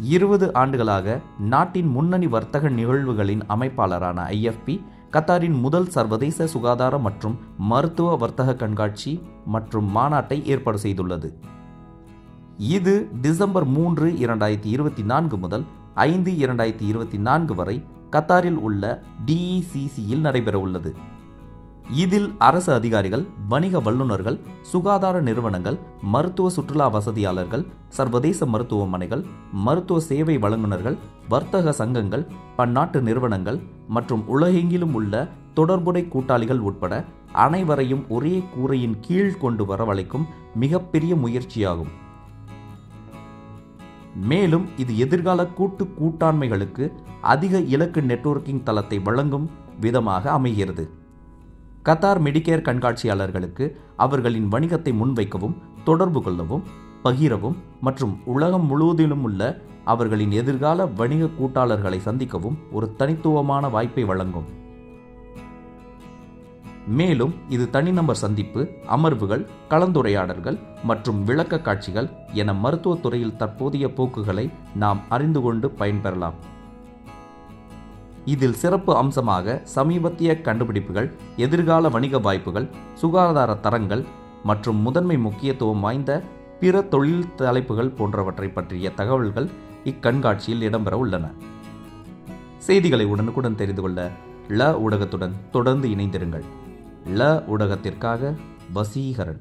இருபது ஆண்டுகளாக நாட்டின் முன்னணி வர்த்தக நிகழ்வுகளின் அமைப்பாளரான ஐஎஃப்பி கத்தாரின் முதல் சர்வதேச சுகாதார மற்றும் மருத்துவ வர்த்தக கண்காட்சி மற்றும் மாநாட்டை ஏற்பாடு செய்துள்ளது. இது டிசம்பர் மூன்று இரண்டாயிரத்தி இருபத்தி நான்கு முதல் ஐந்து இரண்டாயிரத்தி இருபத்தி நான்கு வரை கத்தாரில் உள்ள டிஇசிசியில் நடைபெறவுள்ளது. இதில் அரசு அதிகாரிகள் வணிக வல்லுநர்கள் சுகாதார நிறுவனங்கள் மருத்துவ சுற்றுலா வசதியாளர்கள் சர்வதேச மருத்துவமனைகள் மருத்துவ சேவை வழங்குநர்கள் வர்த்தக சங்கங்கள் பன்னாட்டு நிறுவனங்கள் மற்றும் உலகெங்கிலும் உள்ள தொடர்புடை கூட்டாளிகள் உட்பட அனைவரையும் ஒரே கூரையின் கீழ் கொண்டு வரவழைக்கும் மிகப்பெரிய முயற்சியாகும். மேலும் இது எதிர்கால கூட்டு கூட்டாண்மைகளுக்கு அதிக இலக்கு நெட்வொர்க்கிங் தளத்தை வழங்கும் விதமாக அமைகிறது. கத்தார் மெடிக்கேர் கண்காட்சியாளர்களுக்கு அவர்களின் வணிகத்தை முன்வைக்கவும் தொடர்பு கொள்ளவும் பகிரவும் மற்றும் உலகம் முழுவதிலும் உள்ள அவர்களின் எதிர்கால வணிக கூட்டாளர்களை சந்திக்கவும் ஒரு தனித்துவமான வாய்ப்பை வழங்கும். மேலும் இது தனிநபர் சந்திப்பு அமர்வுகள் கலந்துரையாடல்கள் மற்றும் விளக்க காட்சிகள் என மருத்துவத் துறையில் தற்போதைய போக்குகளை நாம் அறிந்து கொண்டு பயன்பெறலாம். இதில் சிறப்பு அம்சமாக சமீபத்திய கண்டுபிடிப்புகள் எதிர்கால வணிக வாய்ப்புகள் சுகாதார தரங்கள் மற்றும் முதன்மை முக்கியத்துவம் வாய்ந்த பிற தொழில் தலைப்புகள் போன்றவற்றை பற்றிய தகவல்கள் இக்கண்காட்சியில் இடம்பெற உள்ளன. செய்திகளை உடனுக்குடன் தெரிந்து கொள்ள ல ஊடகத்துடன் தொடர்ந்து இணைந்திருங்கள். ல ஊடகத்திற்காக வசீகரன்.